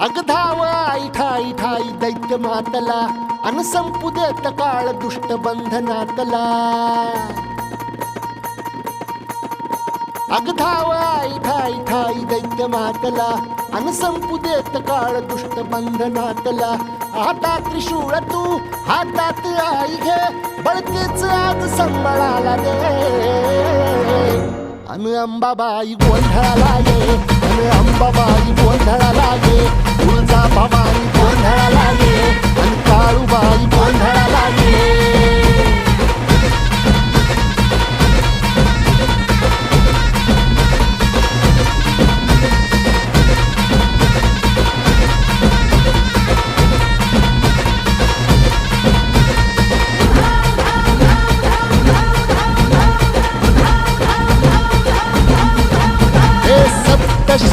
अगधाव आई ठाई ठाई दैत्य मातला अन संपू देत काळ दुष्ट बंधनातला. अगधाव आई ठाई ठाई दैत्य मातला अन संपू देत काळ दुष्ट बंधनातला. आता त्रिशूळ तू हातात आई घे बळकेच आज संबळाला दे. अन अंबाबाई गोंधळाला ये अन she's